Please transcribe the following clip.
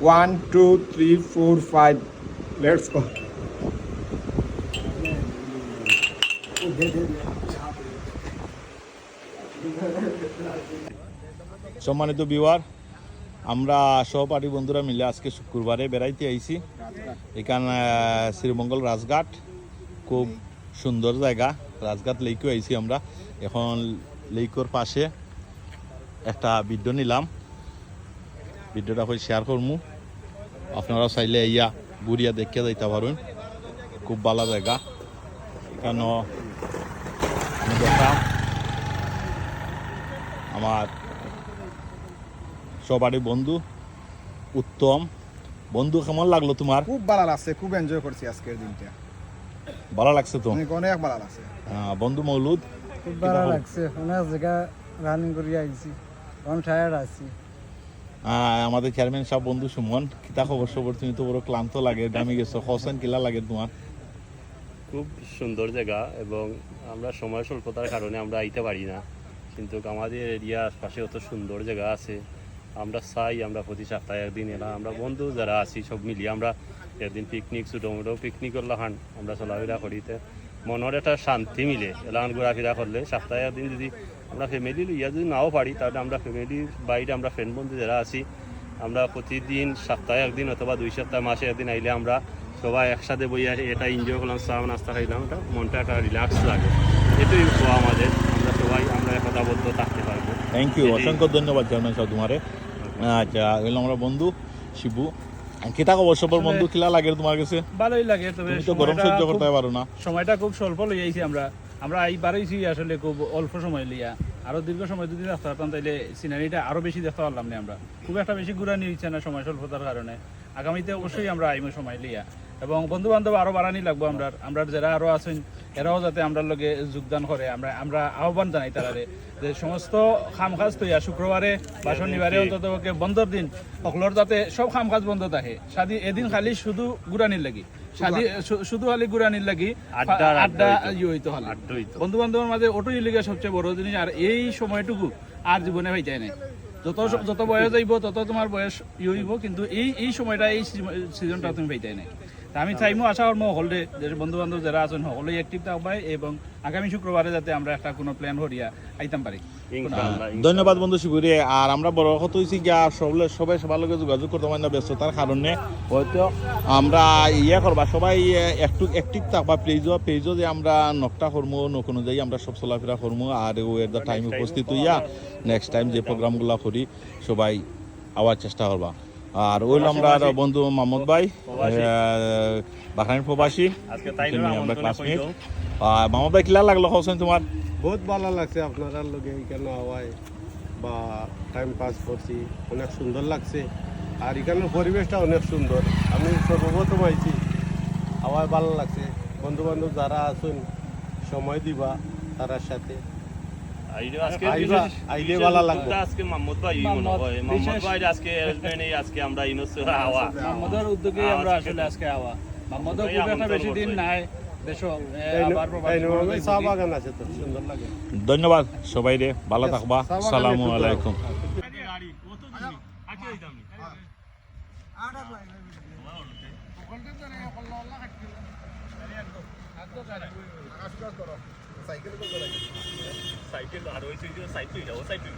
One, two, three, four, five. Let's go. Oh, সম্মানিত beware আমরা সহপাঠী বন্ধুরা মিলে আজকে শুক্রবারে বেড়াইতে আইছি। এখানে শ্রীমঙ্গল রাজঘাট, খুব সুন্দর জায়গা। রাজঘাট লেকও আইছি আমরা। এখন লেকর পাশে একটা ভিডিও নিলাম। ভিডিওটা হয়ে শেয়ার করমু। আপনারা চাইলে ইয়া ঘুরিয়া দেখিয়া যাইতে পারেন খুব ভালো জায়গা। এখানে আমি দেখলাম। আমার সবারই বন্ধু উত্তম। বন্ধু কেমন লাগল তোমার? খুব ভালো লাগছে খুব এনজয় করছি আজকের দিনটা। ভালো লাগছে তো? অনেক অনেক ভালো লাগছে। আহ, বন্ধু মৌলুদ খুব ভালো লাগছে অনেক জায়গা রানিং করে আইছি। অনেক টায়ার্ড আছি। আমাদের চেয়ারম্যান সব বন্ধু সুমন কিতা খবর সবর? তুমি তো বড় ক্লান্ত লাগে দামি গেছো। হোসেন কিলা লাগে তোমার? খুব সুন্দর জায়গা এবং আমরা সময় স্বল্পতার কারণে আমরা আইতে পারি না। কিন্তু আমাদের এরিয়া আশপাশে অত সুন্দর জায়গা আছে। আমরা চাই, আমরা প্রতি সপ্তাহে একদিন এলাম আমরা বন্ধু যারা আছি সব মিলিয়ে আমরা একদিন পিকনিক ছোটো মোটো পিকনিক করলে হান, আমরা চলাফেরা করিতে মনের একটা শান্তি মিলে এলাকান ঘোরাফেরা করলে সপ্তাহে একদিন যদি আমরা ফ্যামিলি লইয়া যদি নাও পারি, তাহলে আমরা ফ্যামিলির বাইরে আমরা ফ্রেন্ড বন্ধু যারা আছি, আমরা প্রতিদিন সপ্তাহে একদিন অথবা দুই সপ্তাহ, মাসে একদিন আইলে আমরা সবাই একসাথে বইয়া এটা এনজয় করলাম, চা, নাস্তা খাইলাম। ওটা মনটা একটা রিল্যাক্স লাগে। এটাই আমাদের। আমরা আমরা একতাবদ্ধ থাকতে পারব। থ্যাংক ইউ অসংখ্য ধন্যবাদ চেয়ারম্যান সাহেব তোমারে আচ্ছা এগুলো আমরা বন্ধু শিবু। খবর বন্ধু কিলা লাগে তোমার কাছে? ভালোই লাগে তবে তুমি তো গরম সময়টা সহ্য খুব- করতে পারো না। সময়টা খুব স্বল্প লই আইছি আমরা। আমরা এই বাড়াইছি আসলে খুব অল্প সময় লিয়া আরও দীর্ঘ সময় যদি দেখতে পারতাম তাইলে সিনারিটা আরও বেশি দেখতে পারলাম না আমরা। খুব একটা বেশি ঘুরা নিচ্ছে না সময় স্বল্পতার কারণে। আগামীতে অবশ্যই আমরা আইমো সময় লিয়া এবং বন্ধু বান্ধব আরও বাড়ানি লাগবো আমরা। আমরা যারা আরও আছেন এরাও যাতে আমরা লগে যোগদান করে। আমরা আমরা আহ্বান জানাই তারারে যে সমস্ত খাম কাজ তৈয়া শুক্রবারে বা শনিবারে অন্তত বন্ধর দিন সকলের যাতে সব খাম কাজ বন্ধ থাকে। সাদি এদিন খালি শুধু গুড়ানির লাগি। সাদি শুধু খালি গুড়ানির লাগি আড্ডা- ইয়ে হইতো খালি। বন্ধু বান্ধবের মাঝে ওটাই লিগে সবচেয়ে বড় জিনিস আর এই সময়টুকু আর জীবনে পাইতে নাই। যত যত বয়স যাইব তত তোমার বয়স ইয়ে হইব কিন্তু এই এই সময়টা এই সিজনটা তুমি পাইতে নাই। আমি চাইমো আশা করব সকলে যে বন্ধু বান্ধব যারা আছেন সকলেই অ্যাক্টিভ থাকবাই এবং আগামী শুক্রবারে যাতে আমরা একটা কোনো প্ল্যান করিয়া আইতাম পারি। ধন্যবাদ বন্ধু শিবুরে আর আমরা বড় কথা হয়েছি গিয়া সবলে সবাই সবার লগে যোগাযোগ করতে পারি না ব্যস্ততার কারণে। হয়তো আমরা ইয়ে করবা সবাই একটু অ্যাক্টিভ থাকবা পেজও পেজও যে আমরা নকটা করব নক অনুযায়ী আমরা সব চলাফেরা করব আর ও এট দ্য টাইম উপস্থিত হইয়া নেক্সট টাইম যে প্রোগ্রামগুলো করি সবাই আওয়ার চেষ্টা করবা। আর ওইল আমরা বন্ধু মাহমুদ ভাই বাহারাইন প্রবাসী। আজকে তাই তুমি আমরা ক্লাসমেট কইলো। মাহমুদ ভাই কিলা লাগল হোসেন তোমার? বহুত ভালো লাগছে আপনারা লগে এখানে হওয়ায় বা টাইম পাস করছি অনেক সুন্দর লাগছে। আর এখানের পরিবেশটা অনেক সুন্দর। আমি সর্বপ্রথম আইছি। হাওয়ায় ভালো লাগছে। বন্ধু বান্ধব যারা আছেন সময় দিবা তারার সাথে। আইলে আজকে ভালো লাগবে। আজকে মাহমুদ ভাই মনে হয় মাহমুদ ভাই আজকে আসবেন এই আজকে আমরা হাওয়া উদ্যোগে আমরা আসলে আজকে আওয়া মোহাম্মদের খুব একটা বেশি দিন নাই দেশ আবার প্রবাসী জীবনে চা ঘুরি। বাগান আছে তো সুন্দর লাগে ধন্যবাদ সবাই রে ভালো থাকবা সালামু আলাইকুম সাইকেল আর ওই সাইকেল সাইকেল সাইকেল